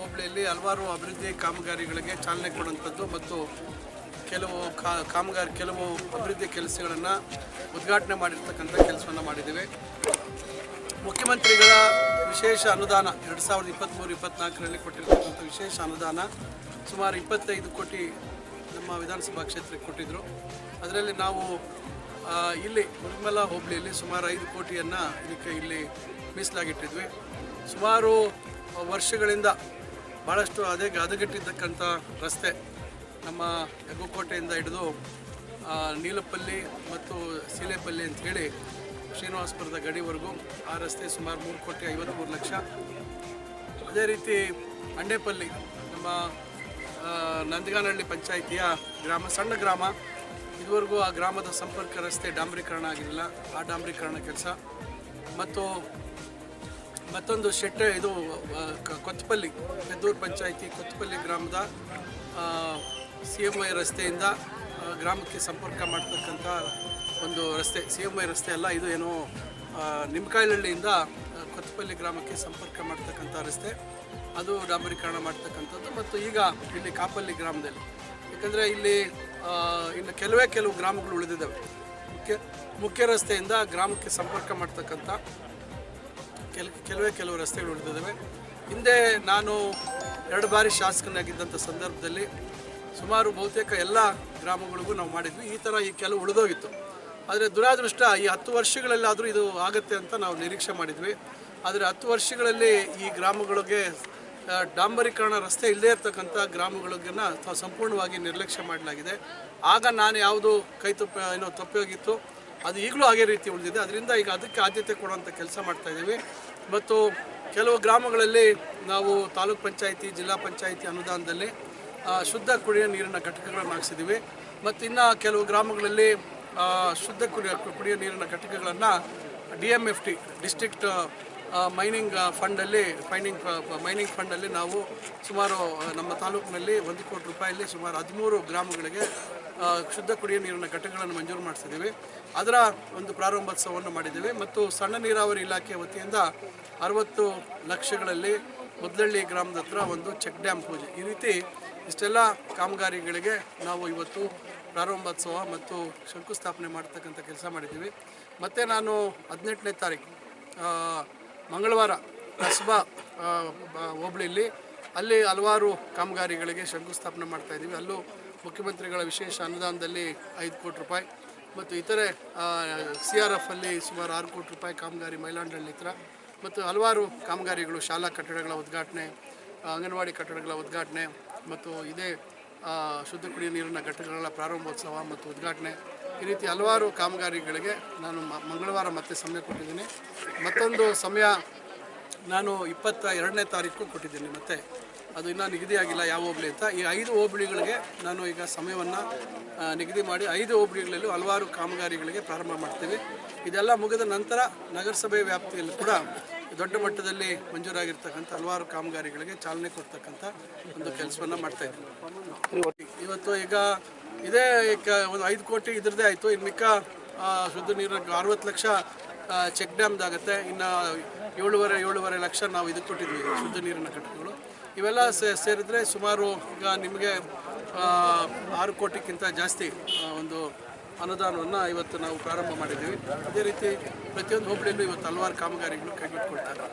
ಹೋಬಳಿಯಲ್ಲಿ ಹಲವಾರು ಅಭಿವೃದ್ಧಿ ಕಾಮಗಾರಿಗಳಿಗೆ ಚಾಲನೆ ಕೊಡುವಂಥದ್ದು ಮತ್ತು ಕೆಲವು ಕಾಮಗಾರಿ, ಕೆಲವು ಅಭಿವೃದ್ಧಿ ಕೆಲಸಗಳನ್ನು ಉದ್ಘಾಟನೆ ಮಾಡಿರ್ತಕ್ಕಂಥ ಕೆಲಸವನ್ನು ಮಾಡಿದ್ದೇವೆ. ಮುಖ್ಯಮಂತ್ರಿಗಳ ವಿಶೇಷ ಅನುದಾನ, ಎರಡು ಸಾವಿರದ ಇಪ್ಪತ್ತ್ಮೂರು ಇಪ್ಪತ್ತ್ನಾಲ್ಕರಲ್ಲಿ ಕೊಟ್ಟಿರ್ತಕ್ಕಂಥ ವಿಶೇಷ ಅನುದಾನ ಸುಮಾರು ಇಪ್ಪತ್ತೈದು ಕೋಟಿ ನಮ್ಮ ವಿಧಾನಸಭಾ ಕ್ಷೇತ್ರಕ್ಕೆ ಕೊಟ್ಟಿದ್ದರು ಅದರಲ್ಲಿ ನಾವು ಇಲ್ಲಿ ನಿರ್ಮಲ ಹೋಬಳಿಯಲ್ಲಿ ಸುಮಾರು ಐದು ಕೋಟಿಯನ್ನು ಇದಕ್ಕೆ ಇಲ್ಲಿ ಮೀಸಲಾಗಿಟ್ಟಿದ್ವಿ. ಸುಮಾರು ವರ್ಷಗಳಿಂದ ಭಾಳಷ್ಟು ಅದೇ ಹದಗೆಟ್ಟಿರ್ತಕ್ಕಂಥ ರಸ್ತೆ ನಮ್ಮ ಯಗ್ಗುಕೋಟೆಯಿಂದ ಹಿಡಿದು ನೀಲಪಲ್ಲಿ ಮತ್ತು ಸೀಲೆಪಲ್ಲಿ ಅಂತ ಹೇಳಿ ಶ್ರೀನಿವಾಸಪುರದ ಗಡಿವರೆಗೂ ಆ ರಸ್ತೆ ಸುಮಾರು ಮೂರು ಕೋಟಿ ಐವತ್ತ್ಮೂರು ಲಕ್ಷ. ಅದೇ ರೀತಿ ಅಂಡೇಪಲ್ಲಿ ನಮ್ಮ ನಂದಗಾನಹಳ್ಳಿ ಪಂಚಾಯಿತಿಯ ಗ್ರಾಮ, ಸಣ್ಣ ಗ್ರಾಮ. ಇದುವರೆಗೂ ಆ ಗ್ರಾಮದ ಸಂಪರ್ಕ ರಸ್ತೆ ಡಾಂಬರೀಕರಣ ಆಗಿರಲಿಲ್ಲ. ಆ ಡಾಂಬರೀಕರಣ ಕೆಲಸ. ಮತ್ತು ಮತ್ತೊಂದು ಶೆಟ್ಟ ಇದು ಕೊತ್ತಪಲ್ಲಿ ಪೆದ್ದೂರು ಪಂಚಾಯಿತಿ ಕೊತ್ತಪಲ್ಲಿ ಗ್ರಾಮದ ಸಿ ಎಂ ಐ ರಸ್ತೆಯಿಂದ ಗ್ರಾಮಕ್ಕೆ ಸಂಪರ್ಕ ಮಾಡ್ತಕ್ಕಂಥ ಒಂದು ರಸ್ತೆ ಸಿ ಎಂ ಐ ರಸ್ತೆ ಅಲ್ಲ, ಇದು ಏನೋ ನಿಮ್ಕಾಯಿಹಳ್ಳಿಯಿಂದ ಕೊತ್ತಪಲ್ಲಿ ಗ್ರಾಮಕ್ಕೆ ಸಂಪರ್ಕ ಮಾಡ್ತಕ್ಕಂಥ ರಸ್ತೆ. ಅದು ಡಾಂಬರೀಕರಣ ಮಾಡ್ತಕ್ಕಂಥದ್ದು ಮತ್ತು ಈಗ ಇಲ್ಲಿ ಕಾಪಲ್ಲಿ ಗ್ರಾಮದಲ್ಲಿ. ಯಾಕಂದರೆ ಇಲ್ಲಿ ಇನ್ನು ಕೆಲವೇ ಕೆಲವು ಗ್ರಾಮಗಳು ಉಳಿದಿದ್ದಾವೆ. ಮುಖ್ಯ ಮುಖ್ಯ ರಸ್ತೆಯಿಂದ ಗ್ರಾಮಕ್ಕೆ ಸಂಪರ್ಕ ಮಾಡ್ತಕ್ಕಂಥ ಕೆಲ, ಕೆಲವೇ ಕೆಲವು ರಸ್ತೆಗಳು ಉಳಿದಿದ್ದಾವೆ. ಹಿಂದೆ ನಾನು ಎರಡು ಬಾರಿ ಶಾಸಕನಾಗಿದ್ದಂಥ ಸಂದರ್ಭದಲ್ಲಿ ಸುಮಾರು ಬಹುತೇಕ ಎಲ್ಲ ಗ್ರಾಮಗಳಿಗೂ ನಾವು ಮಾಡಿದ್ವಿ. ಈ ಥರ ಈ ಕೆಲವು ಉಳಿದೋಗಿತ್ತು. ಆದರೆ ದುರಾದೃಷ್ಟ, ಈ ಹತ್ತು ವರ್ಷಗಳಲ್ಲಾದರೂ ಇದು ಆಗುತ್ತೆ ಅಂತ ನಾವು ನಿರೀಕ್ಷೆ ಮಾಡಿದ್ವಿ. ಆದರೆ ಹತ್ತು ವರ್ಷಗಳಲ್ಲಿ ಈ ಗ್ರಾಮಗಳಿಗೆ ಡಾಂಬರೀಕರಣ ರಸ್ತೆ ಇಲ್ಲದೇ ಇರತಕ್ಕಂಥ ಗ್ರಾಮಗಳಿಗನ್ನು ಸಂಪೂರ್ಣವಾಗಿ ನಿರ್ಲಕ್ಷ್ಯ ಮಾಡಲಾಗಿದೆ. ಆಗ ನಾನು ಯಾವುದು ಕೈ ತಪ್ಪ, ಏನೋ ತಪ್ಪೋಗಿತ್ತು ಅದು ಈಗಲೂ ಹಾಗೆ ರೀತಿ ಉಳಿದಿದೆ. ಅದರಿಂದ ಈಗ ಅದಕ್ಕೆ ಆದ್ಯತೆ ಕೊಡುವಂಥ ಕೆಲಸ ಮಾಡ್ತಾ ಇದ್ದೀವಿ. ಮತ್ತು ಕೆಲವು ಗ್ರಾಮಗಳಲ್ಲಿ ನಾವು ತಾಲೂಕ್ ಪಂಚಾಯಿತಿ, ಜಿಲ್ಲಾ ಪಂಚಾಯಿತಿ ಅನುದಾನದಲ್ಲಿ ಶುದ್ಧ ಕುಡಿಯೋ ನೀರಿನ ಘಟಕಗಳನ್ನು ಹಾಕ್ಸಿದ್ದೀವಿ. ಮತ್ತು ಇನ್ನು ಕೆಲವು ಗ್ರಾಮಗಳಲ್ಲಿ ಶುದ್ಧ ಕುಡಿಯೋ ಕುಡಿಯೋ ನೀರಿನ ಘಟಕಗಳನ್ನು D M F T district mining ಫಂಡಲ್ಲಿ ಫೈನಿಂಗ್ ಮೈನಿಂಗ್ ಫಂಡಲ್ಲಿ ನಾವು ಸುಮಾರು ನಮ್ಮ ತಾಲೂಕಿನಲ್ಲಿ ಒಂದು ಕೋಟಿ ರೂಪಾಯಲ್ಲಿ ಸುಮಾರು ಹದಿಮೂರು ಗ್ರಾಮಗಳಿಗೆ ಶುದ್ಧ ಕುಡಿಯುವ ನೀರಿನ ಘಟಕಗಳನ್ನು ಮಂಜೂರು ಮಾಡಿಸಿದ್ದೀವಿ. ಅದರ ಒಂದು ಪ್ರಾರಂಭೋತ್ಸವವನ್ನು ಮಾಡಿದ್ದೀವಿ. ಮತ್ತು ಸಣ್ಣ ನೀರಾವರಿ ಇಲಾಖೆ ವತಿಯಿಂದ ಅರವತ್ತು ಲಕ್ಷಗಳಲ್ಲಿ ಮುದ್ಲಳ್ಳಿ ಗ್ರಾಮದ ಹತ್ರ ಒಂದು ಚೆಕ್ ಡ್ಯಾಮ್ ಪೂಜೆ. ಈ ರೀತಿ ಇಷ್ಟೆಲ್ಲ ಕಾಮಗಾರಿಗಳಿಗೆ ನಾವು ಇವತ್ತು ಪ್ರಾರಂಭೋತ್ಸವ ಮತ್ತು ಶಂಕುಸ್ಥಾಪನೆ ಮಾಡ್ತಕ್ಕಂಥ ಕೆಲಸ ಮಾಡಿದ್ದೀವಿ. ಮತ್ತು ನಾನು ಹದಿನೆಂಟನೇ ತಾರೀಕು ಮಂಗಳವಾರ ಕಸ್ಬಾ ಹೋಬಳಿಯಲ್ಲಿ ಅಲ್ಲಿ ಹಲವಾರು ಕಾಮಗಾರಿಗಳಿಗೆ ಶಂಕುಸ್ಥಾಪನೆ ಮಾಡ್ತಾ ಇದ್ದೀವಿ. ಅಲ್ಲೂ ಮುಖ್ಯಮಂತ್ರಿಗಳ ವಿಶೇಷ ಅನುದಾನದಲ್ಲಿ ಐದು ಕೋಟಿ ರೂಪಾಯಿ ಮತ್ತು ಇತರೆ ಸಿ ಆರ್ ಎಫ್ ಅಲ್ಲಿ ಸುಮಾರು ಆರು ಕೋಟಿ ರೂಪಾಯಿ ಕಾಮಗಾರಿ ಮೈಲಾಂಡಳ್ಳಿ ಹತ್ರ ಮತ್ತು ಹಲವಾರು ಕಾಮಗಾರಿಗಳು, ಶಾಲಾ ಕಟ್ಟಡಗಳ ಉದ್ಘಾಟನೆ ಅಂಗನವಾಡಿ ಕಟ್ಟಡಗಳ ಉದ್ಘಾಟನೆ ಮತ್ತು ಇದೇ ಶುದ್ಧ ಕುಡಿಯುವ ನೀರಿನ ಘಟಕಗಳ ಪ್ರಾರಂಭೋತ್ಸವ ಮತ್ತು ಉದ್ಘಾಟನೆ. ಈ ರೀತಿ ಹಲವಾರು ಕಾಮಗಾರಿಗಳಿಗೆ ನಾನು ಮಂಗಳವಾರ ಮತ್ತೆ ಸಮಯ ಕೊಟ್ಟಿದ್ದೀನಿ. ಮತ್ತೊಂದು ಸಮಯ ನಾನು ಇಪ್ಪತ್ತ ಎರಡನೇ ತಾರೀಕು ಕೊಟ್ಟಿದ್ದೀನಿ ಮತ್ತೆ. ಅದು ಇನ್ನೂ ನಿಗದಿಯಾಗಿಲ್ಲ ಯಾವ ಹೋಬಳಿ ಅಂತ. ಈ ಐದು ಹೋಬಳಿಗಳಿಗೆ ನಾನು ಈಗ ಸಮಯವನ್ನು ನಿಗದಿ ಮಾಡಿ ಐದು ಹೋಬಳಿಗಳಲ್ಲೂ ಹಲವಾರು ಕಾಮಗಾರಿಗಳಿಗೆ ಪ್ರಾರಂಭ ಮಾಡ್ತೀವಿ. ಇದೆಲ್ಲ ಮುಗಿದ ನಂತರ ನಗರಸಭೆ ವ್ಯಾಪ್ತಿಯಲ್ಲಿ ಕೂಡ ದೊಡ್ಡ ಮಟ್ಟದಲ್ಲಿ ಮಂಜೂರಾಗಿರ್ತಕ್ಕಂಥ ಹಲವಾರು ಕಾಮಗಾರಿಗಳಿಗೆ ಚಾಲನೆ ಕೊಡ್ತಕ್ಕಂಥ ಒಂದು ಕೆಲಸವನ್ನು ಮಾಡ್ತಾ ಇದ್ದೀವಿ ಇವತ್ತು ಈಗ ಇದೇ ಒಂದು ಐದು ಕೋಟಿ ಇದ್ರದ್ದೇ ಆಯಿತು. ಇನ್ನು ಮಿಕ್ಕ ಶುದ್ಧ ನೀರು ಅರವತ್ತು ಲಕ್ಷ ಚೆಕ್ ಡ್ಯಾಮ್ದಾಗತ್ತೆ ಇನ್ನು ಏಳುವರೆ ಏಳುವರೆ ಲಕ್ಷ ನಾವು ಇದಕ್ಕೆ ಕೊಟ್ಟಿದ್ವಿ ಶುದ್ಧ ನೀರಿನ ಕಟ್ಟಡಗಳು. ಇವೆಲ್ಲ ಸೇರಿದ್ರೆ ಸುಮಾರು ಈಗ ನಿಮಗೆ ಆರು ಕೋಟಿಗಿಂತ ಜಾಸ್ತಿ ಒಂದು ಅನುದಾನವನ್ನು ಇವತ್ತು ನಾವು ಪ್ರಾರಂಭ ಮಾಡಿದ್ದೀವಿ. ಅದೇ ರೀತಿ ಪ್ರತಿಯೊಂದು ಹೋಬಳಿಯಲ್ಲೂ ಇವತ್ತು ಹಲವಾರು ಕಾಮಗಾರಿಗಳು ಕೈಗೆತ್ತಿಕೊಳ್ತಾರೆ